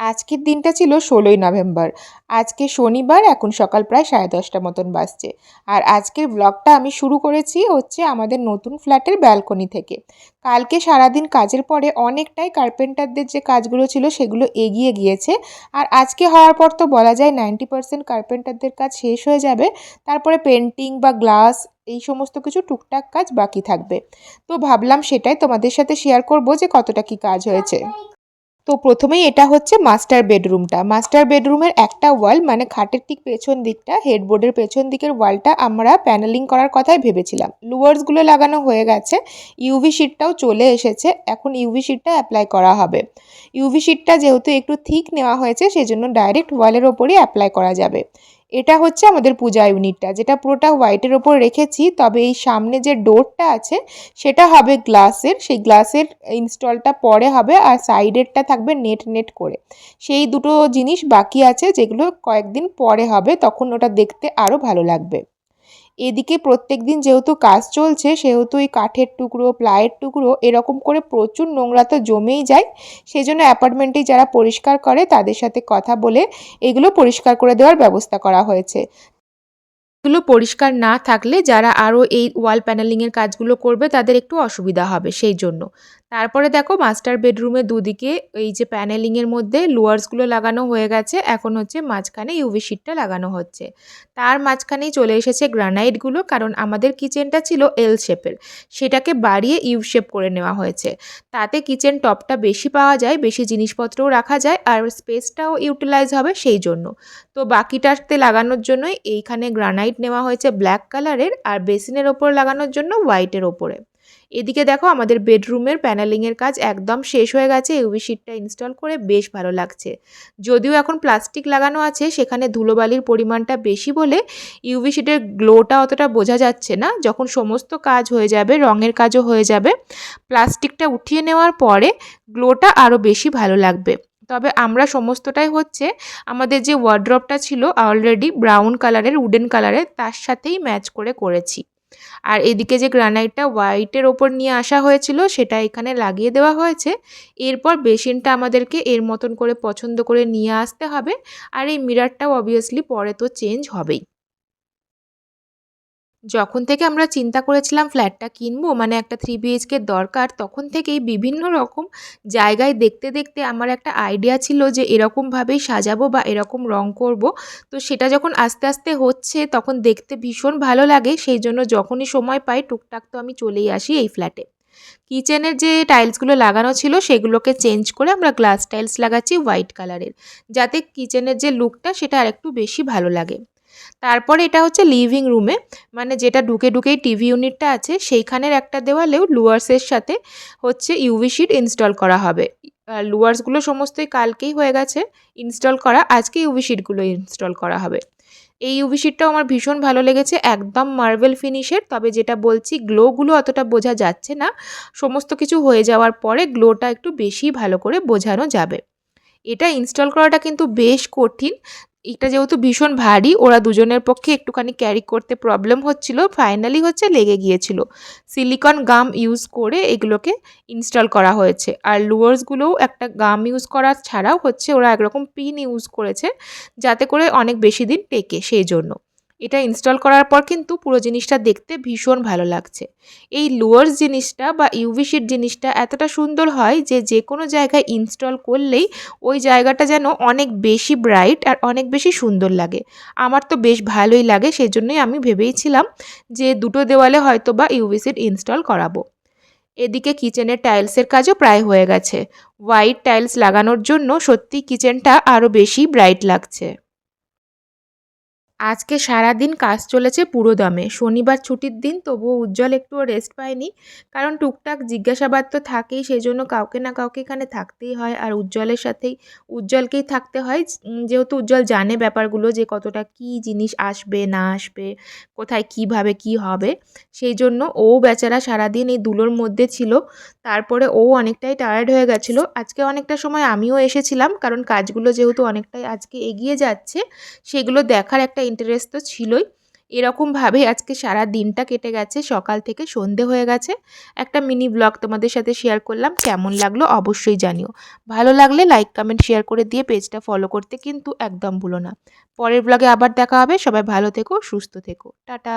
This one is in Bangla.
আজকের দিনটা ছিল ষোলোই নভেম্বর। আজকে শনিবার, এখন সকাল প্রায় সাড়ে দশটা মতন বাজছে। আর আজকের ব্লগটা আমি শুরু করেছি হচ্ছে আমাদের নতুন ফ্ল্যাটের ব্যালকনি থেকে। কালকে সারাদিন কাজের পরে অনেকটাই কার্পেন্টারদের যে কাজগুলো ছিল সেগুলো এগিয়ে গিয়েছে। আর আজকে হওয়ার পর তো বলা যায় নাইনটি পার্সেন্ট কার্পেন্টারদের কাজ শেষ হয়ে যাবে। তারপরে পেন্টিং বা গ্লাস এই সমস্ত কিছু টুকটাক কাজ বাকি থাকবে। তো ভাবলাম সেটাই তোমাদের সাথে শেয়ার করব যে কতটা কি কাজ হয়েছে। তো প্রথমেই এটা হচ্ছে মাস্টার বেডরুমটা মাস্টার বেডরুমের একটা ওয়াল মানে খাটের ঠিক পেছন দিকটা হেডবোর্ডের পেছন দিকের ওয়ালটা আমরা প্যানেলিং করার কথাই ভেবেছিলাম। লুয়ার্সগুলো লাগানো হয়ে গেছে ইউভি শিটটাও চলে এসেছে, এখন ইউভি শিটটা অ্যাপ্লাই করা হবে। ইউভি শিটটা যেহেতু একটু থিক নেওয়া হয়েছে, সেজন্য ডাইরেক্ট ওয়ালের ওপরই অ্যাপ্লাই করা যাবে। এটা হচ্ছে আমাদের পূজা ইউনিটটা। যেটা পুরোটা হোয়াইটের ওপর রেখেছি, তবে এই সামনে যে ডোরটা আছে, সেটা হবে গ্লাসের। সেই গ্লাসের ইনস্টলটা পরে হবে আর সাইডেরটা থাকবে নেট নেট করে। সেই দুটো জিনিস বাকি আছে, যেগুলো কয়েকদিন পরে হবে, তখন ওটা দেখতে আরও ভালো লাগবে। এদিকে প্রত্যেক দিন যেহেতু কাজ চলছে, সেহেতু এই কাঠের টুকরো, প্লাইয়ের টুকরো এরকম করে প্রচুর নোংরা তো জমেই যায়। সেই জন্য অ্যাপার্টমেন্টে যারা পরিষ্কার করে তাদের সাথে কথা বলে এগুলো পরিষ্কার করে দেওয়ার ব্যবস্থা করা হয়েছে। এগুলো পরিষ্কার না থাকলে যারা আরও এই ওয়াল প্যানেলিংয়ের কাজগুলো করবে তাদের একটু অসুবিধা হবে সেই জন্য। তারপরে দেখো মাস্টার বেডরুমে দুদিকে এই যে প্যানেলিংয়ের মধ্যে লোয়ার্সগুলো লাগানো হয়ে গেছে, এখন হচ্ছে মাঝখানে ইউভি শিটটা লাগানো হচ্ছে। তার মাঝখানেই চলে এসেছে গ্রানাইটগুলো কারণ আমাদের কিচেনটা ছিল এল শেপের সেটাকে বাড়িয়ে ইউ শেপ করে নেওয়া হয়েছে। তাতে কিচেন টপটা বেশি পাওয়া যায়, বেশি জিনিসপত্রও রাখা যায়, আর স্পেসটাও ইউটিলাইজ হবে সেই জন্য। তো বাকিটাতে লাগানোর জন্যই এইখানে গ্রানাইট নেওয়া হয়েছে ব্ল্যাক কালারের আর বেসিনের ওপর লাগানোর জন্য হোয়াইটের ওপরে। এদিকে দেখো আমাদের বেডরুমের প্যানেলিংয়ের কাজ একদম শেষ হয়ে গেছে। ইউভি শিটটা ইনস্টল করে বেশ ভালো লাগছে। যদিও এখন প্লাস্টিক লাগানো আছে, সেখানে ধুলোবালির পরিমাণটা বেশি বলে ইউভি শিটের গ্লোটা অতটা বোঝা যাচ্ছে না। যখন সমস্ত কাজ হয়ে যাবে, রঙের কাজও হয়ে যাবে প্লাস্টিকটা উঠিয়ে নেওয়ার পরে গ্লোটা আরও বেশি ভালো লাগবে। তবে আমরা সমস্তটাই হচ্ছে আমাদের যে ওয়ার্ড্রপটা ছিল অলরেডি ব্রাউন কালারের উডেন কালারের তার সাথেই ম্যাচ করে করেছি। আর এদিকে যে গ্রানাইটটা হোয়াইটের ওপর নিয়ে আসা হয়েছিল, সেটা এখানে লাগিয়ে দেওয়া হয়েছে। এরপর বেসিনটা আমাদেরকে এর মতন করে পছন্দ করে নিয়ে আসতে হবে। আর এই মিরারটাও অবভিয়াসলি পরে তো চেঞ্জ হবেই। যখন থেকে আমরা চিন্তা করেছিলাম ফ্ল্যাটটা কিনবো মানে একটা থ্রি বিএইচকে দরকার, তখন থেকেই বিভিন্ন রকম জায়গায় দেখতে দেখতে আমার একটা আইডিয়া ছিল যে এরকমভাবেই সাজাবো বা এরকম রং করব। তো সেটা যখন আস্তে আস্তে হচ্ছে, তখন দেখতে ভীষণ ভালো লাগে। সেই জন্য যখনই সময় পাই, টুকটাক তো আমি চলেই আসি এই ফ্ল্যাটে। কিচেনের যে টাইলসগুলো লাগানো ছিল, সেগুলোকে চেঞ্জ করে আমরা গ্লাস টাইলস লাগাচ্ছি হোয়াইট কালারের, যাতে কিচেনের যে লুকটা, সেটা আরেকটু বেশি ভালো লাগে। তারপরে এটা হচ্ছে লিভিং রুমে মানে যেটা ঢুকে ঢুকেই টিভি ইউনিটটা আছে, সেইখানের একটা দেওয়ালেও লুয়ার্সের সাথে হচ্ছে ইউভি শিট ইনস্টল করা হবে। লুয়ার্সগুলো সমস্তই কালকেই হয়ে গেছে ইনস্টল করা, আজকে ইউভি শিটগুলো ইনস্টল করা হবে। এই ইউভি শিটটাও আমার ভীষণ ভালো লেগেছে, একদম মার্বেল ফিনিশের তবে যেটা বলছি গ্লোগুলো অতটা বোঝা যাচ্ছে না, সমস্ত কিছু হয়ে যাওয়ার পরে গ্লোটা একটু বেশি ভালো করে বোঝানো যাবে। এটা ইনস্টল করাটা কিন্তু বেশ কঠিন এটা যেহেতু ভীষণ ভারী, ওরা দুজনের পক্ষে একটুখানি ক্যারি করতে প্রবলেম হচ্ছিল ফাইনালি হচ্ছে লেগে গিয়েছিল। সিলিকন গাম ইউজ করে এগুলোকে ইনস্টল করা হয়েছে। আর লুয়ার্সগুলোও একটা গাম ইউজ করা ছাড়াও হচ্ছে ওরা একরকম পিন ইউজ করেছে, যাতে করে অনেক বেশি দিন টেকে, সেই জন্য। এটা ইনস্টল করার পর কিন্তু পুরো জিনিসটা দেখতে ভীষণ ভালো লাগছে। এই লোয়ার্স জিনিসটা বা ইউভি শিট জিনিসটা এতটা সুন্দর হয় যে যে কোনো জায়গায় ইনস্টল করলেই ওই জায়গাটা যেন অনেক বেশি ব্রাইট আর অনেক বেশি সুন্দর লাগে। আমার তো বেশ ভালোই লাগে সেই জন্যই আমি ভেবেইছিলাম যে দুটো দেওয়ালে হয়তো বা ইউভি শিট ইনস্টল করাবো। এদিকে কিচেনের টাইলসের কাজও প্রায় হয়ে গেছে। হোয়াইট টাইলস লাগানোর জন্য সত্যি কিচেনটা আরও বেশি ব্রাইট লাগছে। আজকে সারা দিন কাজ চলেছে পুরো দমে। শনিবার ছুটির দিন, তবুও উজ্জ্বল একটুও রেস্ট পায়নি। কারণ টুকটাক জিজ্ঞাসাবাদ তো থাকেই সেই জন্য কাউকে না কাউকে এখানে থাকতেই হয়। আর উজ্জ্বলের সাথেই, উজ্জ্বলকেই থাকতে হয়। যেহেতু উজ্জ্বল জানে ব্যাপারগুলো যে কতটা কি জিনিস আসবে, না আসবে, কোথায় কীভাবে কি হবে সেই জন্য ও বেচারা সারাদিন এই দুলোর মধ্যে ছিল। তারপরে ও অনেকটাই টায়ার্ড হয়ে গেছিল। আজকে অনেকটা সময় আমিও এসেছিলাম। কারণ কাজগুলো যেহেতু অনেকটাই আজকে এগিয়ে যাচ্ছে, সেগুলো দেখার একটা ইন্টারেস্ট তো ছিলই। এরকমভাবে আজকে সারা দিনটা কেটে গেছে, সকাল থেকে সন্ধে হয়ে গেছে। একটা মিনি ব্লগ তোমাদের সাথে শেয়ার করলাম, কেমন লাগল অবশ্যই জানিও। ভালো লাগলে লাইক কমেন্ট শেয়ার করে দিয়ে পেজটা ফলো করতে কিন্তু একদম ভুলো না। পরের ব্লগে আবার দেখা হবে, সবাই ভালো থেকো, সুস্থ থেকো। টাটা!